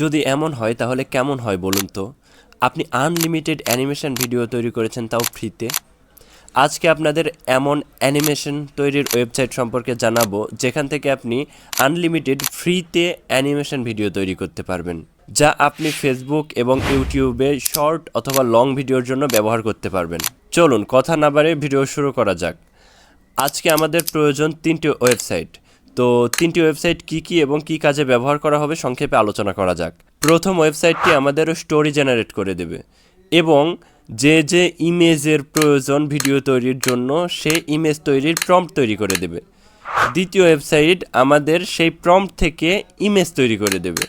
যদি এমন হয়, তাহলে কেমন হয় বলুন তো? আপনি আনলিমিটেড অ্যানিমেশন ভিডিও তৈরি করেছেন তাও ফ্রিতে আজকে আপনাদের এমন অ্যানিমেশন তৈরির ওয়েবসাইট সম্পর্কে জানাব, যেখান থেকে আপনি আনলিমিটেড ফ্রিতে অ্যানিমেশন ভিডিও তৈরি করতে পারবেন, যা আপনি ফেসবুক এবং ইউটিউবে শর্ট অথবা লং ভিডিওর জন্য ব্যবহার করতে পারবেন। চলুন, কথা না বাড়ে ভিডিও শুরু করা যাক। আজকে আমাদের প্রয়োজন তিনটি ওয়েবসাইট তো তিনটি ওয়েবসাইট কি কি এবং কি কাজে ব্যবহার করা হবে সংক্ষেপে আলোচনা করা যাক। প্রথম ওয়েবসাইটটি আমাদের স্টোরি জেনারেট করে দেবে এবং যে যে ইমেজের প্রয়োজন ভিডিও তৈরির জন্য সে ইমেজ তৈরির প্রম্পট তৈরি করে দেবে। দ্বিতীয় ওয়েবসাইট আমাদের সেই প্রম্পট থেকে ইমেজ তৈরি করে দেবে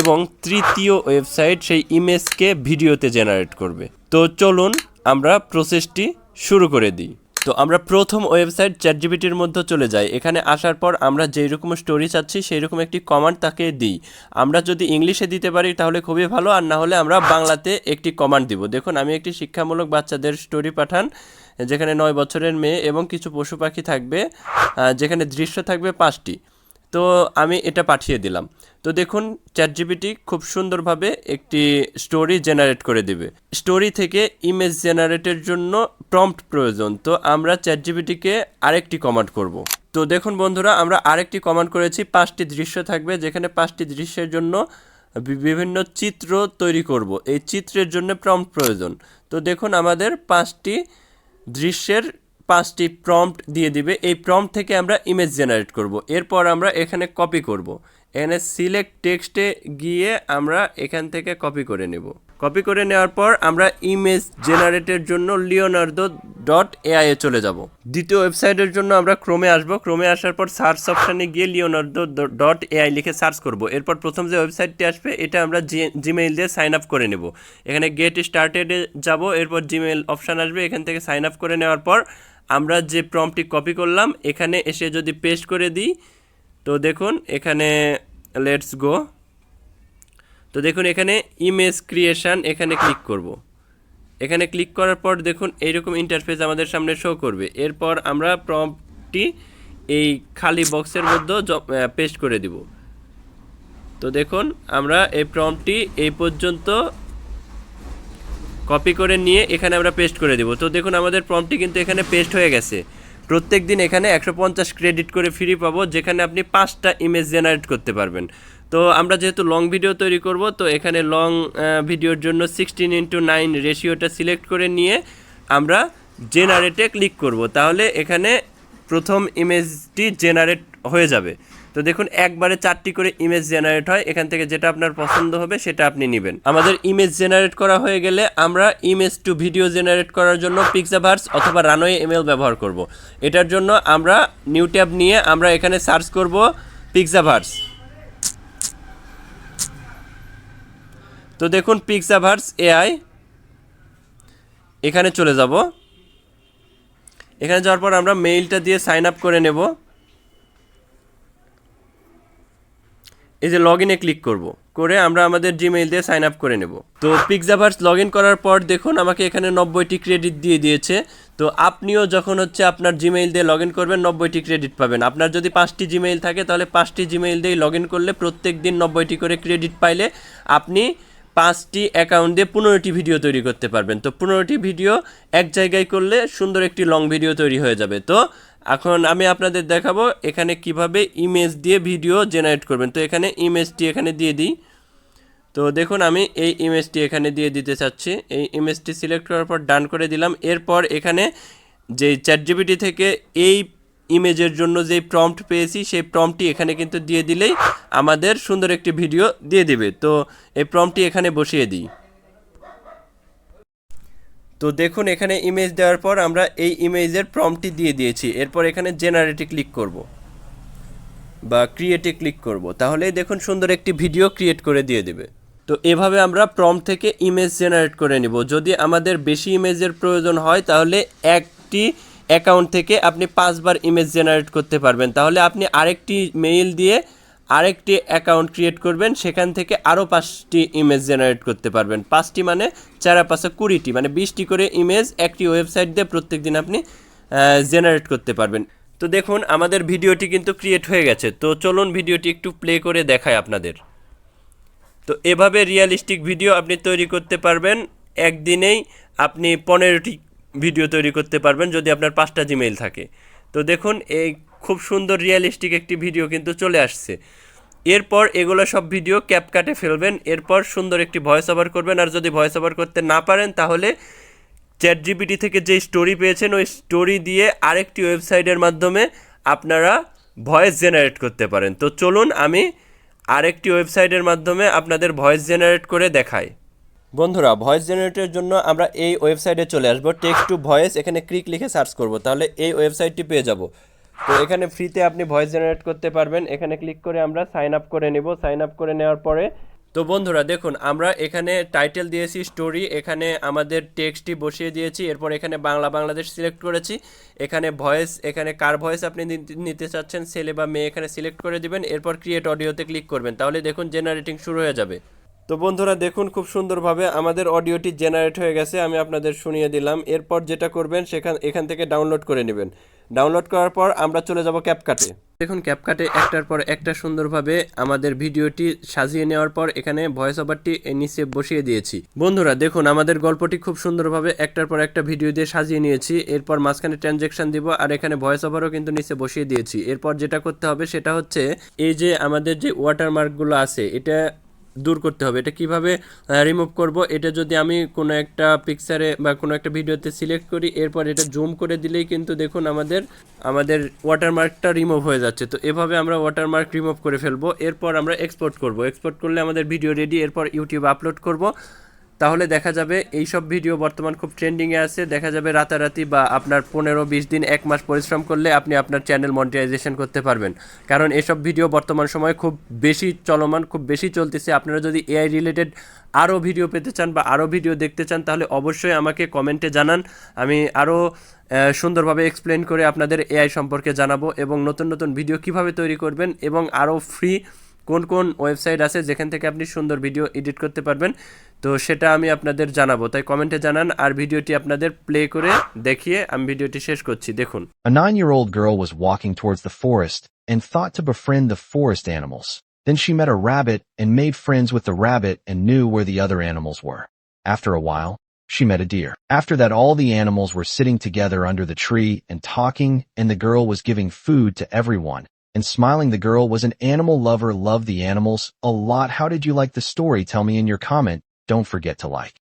এবং তৃতীয় ওয়েবসাইট সেই ইমেজকে ভিডিওতে জেনারেট করবে। তো চলুন আমরা প্রসেসটি শুরু করে দিই। তো আমরা প্রথম ওয়েবসাইট চ্যাটজিবিটির মধ্যে চলে যাই। এখানে আসার পর আমরা যেই রকম স্টোরি চাচ্ছি সেই রকম একটি কমান্ড তাকে দিই। আমরা যদি ইংলিশে দিতে পারি তাহলে খুবই ভালো, আর না হলে আমরা বাংলাতে একটি কমান্ড দিব। দেখুন, আমি একটি শিক্ষামূলক বাচ্চাদের স্টোরি পাঠান, যেখানে নয় বছরের মেয়ে এবং কিছু পশু পাখি থাকবে যেখানে দৃশ্য থাকবে পাঁচটি। তো আমি এটা পাঠিয়ে দিলাম। তো দেখুন চ্যাটজিপিটি খুব সুন্দরভাবে একটি স্টোরি জেনারেট করে দিবে। স্টোরি থেকে ইমেজ জেনারেটের জন্য প্রম্পট প্রয়োজন। তো আমরা চ্যাটজিপিটিকে আরেকটি কমান্ড করব। তো দেখুন বন্ধুরা, আমরা আরেকটি কমান্ড করেছি। পাঁচটি দৃশ্য থাকবে, যেখানে পাঁচটি দৃশ্যের জন্য বিভিন্ন চিত্র তৈরি করব। এই চিত্রের জন্য প্রম্পট প্রয়োজন। তো দেখুন, আমাদের পাঁচটি দৃশ্যের পাঁচটি প্রম্পট দিয়ে দিবে। এই প্রম্পট থেকে আমরা ইমেজ জেনারেট করব। এরপর আমরা এখানে কপি করব। এখানে সিলেক্ট টেক্সটে গিয়ে আমরা এখান থেকে কপি করে নেব। কপি করে নেওয়ার পর আমরা ইমেজ জেনারেটের জন্য লিওনার্দো ডট এআই এ চলে যাব। দ্বিতীয় ওয়েবসাইটের জন্য আমরা ক্রোমে আসব। ক্রোমে আসার পর সার্চ অপশানে গিয়ে লিওনার্দো ডট এআই লিখে সার্চ করব। এরপর প্রথম যে ওয়েবসাইটটি আসবে, এটা আমরা জিমেইল দিয়ে সাইন আপ করে নেব। এখানে গেট স্টার্টেডে যাব, এরপর জিমেইল অপশান আসবে। এখান থেকে সাইন আপ করে নেওয়ার পর আমরা যে প্রম্পটটি কপি করলাম, এখানে এসে যদি পেস্ট করে দিই, তো দেখুন, এখানে লেটস গো তো দেখুন, এখানে ইমেজ ক্রিয়েশন এখানে ক্লিক করব। এখানে ক্লিক করার পর দেখুন, এইরকম ইন্টারফেস আমাদের সামনে শো করবে। এরপর আমরা প্রম্পটটি এই খালি বক্সের মধ্যে পেস্ট করে দিব। তো দেখুন, আমরা এই প্রম্পটটি এই পর্যন্ত কপি করে নিয়ে এখানে আমরা পেস্ট করে দেব। তো দেখুন, আমাদের প্রম্পটটি কিন্তু এখানে পেস্ট হয়ে গেছে। প্রত্যেক দিন এখানে একশো পঞ্চাশ ক্রেডিট করে ফ্রি পাবো, যেখানে আপনি পাঁচটা ইমেজ জেনারেট করতে পারবেন। তো আমরা যেহেতু লং ভিডিও তৈরি করব, তো এখানে লং ভিডিওর জন্য সিক্সটিন ইন্টু নাইন রেশিওটা সিলেক্ট করে নিয়ে আমরা জেনারেটে ক্লিক করব। তাহলে এখানে প্রথম ইমেজটি জেনারেট হয়ে যাবে। তো দেখুন, একবারে চারটি করে ইমেজ জেনারেট হয়। এখান থেকে যেটা আপনার পছন্দ হবে, সেটা আপনি নেবেন। আমাদের ইমেজ জেনারেট করা হয়ে গেলে আমরা ইমেজ টু ভিডিও জেনারেট করার জন্য পিক্সাভার্স অথবা রানওয়ে ইমেল ব্যবহার করব। এটার জন্য আমরা নিউ ট্যাব নিয়ে আমরা এখানে সার্চ করব পিক্সাভার্স তো দেখুন পিক্সাভার্স এআই এখানে চলে যাব। এখানে যাওয়ার পর আমরা মেইলটা দিয়ে সাইন আপ করে নেব। এই যে লগ ইনে ক্লিক করব। করে আমরা আমাদের জিমেইল দিয়ে সাইন আপ করে নেব। তো পিকজাভার্স লগ ইন করার পর দেখুন, আমাকে এখানে নব্বইটি ক্রেডিট দিয়ে দিয়েছে। তো আপনিও যখন হচ্ছে আপনার জিমেইল দিয়ে লগ ইন করবেন, নব্বইটি ক্রেডিট পাবেন। আপনার যদি পাঁচটি জিমেইল থাকে, তাহলে পাঁচটি জিমেইল দিয়ে লগ ইন করলে প্রত্যেক দিন নব্বইটি করে ক্রেডিট পাইলে আপনি পাঁচটি অ্যাকাউন্ট দিয়ে পনেরোটি ভিডিও তৈরি করতে পারবেন। তো পনেরোটি ভিডিও এক জায়গায় করলে সুন্দর একটি লং ভিডিও তৈরি হয়ে যাবে। তো এখন আমি আপনাদের দেখাবো এখানে কীভাবে ইমেজ দিয়ে ভিডিও জেনারেট করবেন। তো এখানে ইমেজটি এখানে দিয়ে দিই। তো দেখুন, আমি এই ইমেজটি এখানে দিয়ে দিতে চাচ্ছি। এই ইমেজটি সিলেক্ট করার পর ডান করে দিলাম। এরপর এখানে যে চ্যাটজিপিটি থেকে এই ইমেজের জন্য যে প্রম্পট পেয়েছি, সেই প্রম্পটটি এখানে কিন্তু দিয়ে দিলেই আমাদের সুন্দর একটি ভিডিও দিয়ে দিবে। তো এই প্রম্পটটি এখানে বসিয়ে দিই। তো দেখুন, এখানে ইমেজ দেওয়ার পর আমরা এই ইমেজের প্রম্পটটি দিয়ে দিয়েছি। এরপর এখানে জেনারেটে ক্লিক করব বা ক্রিয়েটে ক্লিক করব। তাহলেই দেখুন, সুন্দর একটি ভিডিও ক্রিয়েট করে দিয়ে দেবে। তো এভাবে আমরা প্রম্পট থেকে ইমেজ জেনারেট করে নিব। যদি আমাদের বেশি ইমেজের প্রয়োজন হয়, তাহলে একটি অ্যাকাউন্ট থেকে আপনি পাঁচবার ইমেজ জেনারেট করতে পারবেন। তাহলে আপনি আরেকটি মেইল দিয়ে আরেকটি অ্যাকাউন্ট ক্রিয়েট করবেন, সেখান থেকে আরও পাঁচটি ইমেজ জেনারেট করতে পারবেন। পাঁচটি মানে চারা পাঁচে কুড়িটি মানে বিশটি করে ইমেজ একটি ওয়েবসাইট দিয়ে প্রত্যেক দিন আপনি জেনারেট করতে পারবেন। তো দেখুন, আমাদের ভিডিওটি কিন্তু ক্রিয়েট হয়ে গেছে। তো চলুন ভিডিওটি একটু প্লে করে দেখায় আপনাদের। তো এভাবে রিয়েলিস্টিক ভিডিও আপনি তৈরি করতে পারবেন। একদিনেই আপনি পনেরোটি ভিডিও তৈরি করতে পারবেন যদি আপনার পাঁচটা জিমেইল থাকে। তো দেখুন, এই খুব সুন্দর রিয়েলিস্টিক একটি ভিডিও কিন্তু চলে আসছে। এরপর এগুলো সব ভিডিও ক্যাপকাটে ফেলবেন, এরপর সুন্দর একটি ভয়েস ওভার করবেন, আর যদি ভয়েস ওভার করতে না পারেন, তাহলে চ্যাট জিপিটি থেকে যে স্টোরি পেয়েছেন, ওই স্টোরি দিয়ে আরেকটি ওয়েবসাইটের মাধ্যমে আপনারা ভয়েস জেনারেট করতে পারেন। তো চলুন, আমি আরেকটি ওয়েবসাইটের মাধ্যমে আপনাদের ভয়েস জেনারেট করে দেখাই। বন্ধুরা ভয়েস জেনারেটের জন্য আমরা এই ওয়েবসাইটে চলে আসব। টেক্সট টু ভয়েস এখানে ক্লিক লিখে সার্চ করব। তাহলে এই ওয়েবসাইটটি পেয়ে যাব। তো এখানে ফ্রিতে আপনি ভয়েস জেনারেট করতে পারবেন। এখানে ক্লিক করে আমরা সাইন আপ করে নেব। সাইন আপ করে নেওয়ার পরে তো বন্ধুরা, দেখুন, আমরা এখানে টাইটেল দিয়েছি স্টোরি এখানে আমাদের টেক্সটটি বসিয়ে দিয়েছি। এরপর এখানে বাংলা, বাংলাদেশ সিলেক্ট করেছি। এখানে ভয়েস এখানে কার ভয়েস আপনি নিতে চাচ্ছেন, ছেলে বা মেয়ে এখানে সিলেক্ট করে দিবেন। এরপর ক্রিয়েট অডিওতে ক্লিক করবেন। তাহলে দেখুন জেনারেটিং শুরু হয়ে যাবে। তো বন্ধুরা, দেখুন খুব সুন্দরভাবে আমাদের অডিওটি জেনারেট হয়ে গেছে, আমি আপনাদের শুনিয়ে দিলাম। এরপর যেটা করবেন, সেখান, এখান থেকে ডাউনলোড করে নেবেন। ডাউনলোড করার পর আমরা চলে যাব ক্যাপকাটে দেখুন ক্যাপকাটে একটার পর একটা সুন্দরভাবে আমাদের ভিডিওটি সাজিয়ে নেওয়ার পর এখানে ভয়েস ওভারটি নিচে বসিয়ে দিয়েছি। বন্ধুরা, দেখুন আমাদের গল্পটি খুব সুন্দরভাবে একটার পর একটা ভিডিও দিয়ে সাজিয়ে নিয়েছি। এরপর মাঝখানে ট্রানজেকশন দিব আর এখানে ভয়েস ওভারও কিন্তু নিচে বসিয়ে দিয়েছি। এরপর যেটা করতে হবে, সেটা হচ্ছে এই যে আমাদের যে ওয়াটারমার্কগুলো আছে, এটা দূর করতে হবে। এটা কীভাবে রিমুভ করব? এটা যদি আমি কোনো একটা পিকচারে বা কোনো একটা ভিডিওতে সিলেক্ট করি, এরপর এটা জুম করে দিলেই কিন্তু দেখুন আমাদের আমাদের ওয়াটারমার্কটা রিমুভ হয়ে যাচ্ছে। তো এভাবে আমরা ওয়াটারমার্ক রিমুভ করে ফেলব। এরপর আমরা এক্সপোর্ট করব। এক্সপোর্ট করলে আমাদের ভিডিও রেডি এরপর ইউটিউবে আপলোড করব। তাহলে দেখা যাবে এই সব ভিডিও বর্তমান খুব ট্রেন্ডিংয়ে আছে। দেখা যাবে রাতারাতি বা আপনার পনেরো বিশ দিন, এক মাস পরিশ্রম করলে আপনি আপনার চ্যানেল মনিটাইজেশন করতে পারবেন। কারণ এসব ভিডিও বর্তমান সময়ে খুব বেশি চলমান, খুব বেশি চলতেছে। আপনারা যদি এআই রিলেটেড আরও ভিডিও পেতে চান বা আরও ভিডিও দেখতে চান, তাহলে অবশ্যই আমাকে কমেন্টে জানান। আমি আরও সুন্দরভাবে এক্সপ্লেন করে আপনাদের এআই সম্পর্কে জানাব এবং নতুন নতুন ভিডিও কীভাবে তৈরি করবেন এবং আরও ফ্রি কোন কোন ওয়েবসাইট আছে যেখান থেকে আপনি সুন্দর ভিডিও এডিট করতে পারবেন তো সেটা আমি আপনাদের জানাবো তাই কমেন্টে জানান আর ভিডিওটি আপনাদের প্লে করে দেখিয়ে আমি ভিডিওটি শেষ করছি দেখুন A nine year old girl was walking towards the forest and thought to befriend the forest animals. Then she met a rabbit and made friends with the rabbit and knew where the other animals were. After a while, she met a deer. After that, all the animals were sitting together under the tree and talking, and the girl was giving food to everyone. and smiling, the girl was an animal lover, loved the animals a lot. How did you like the story? Tell me in your comment. Don't forget to like.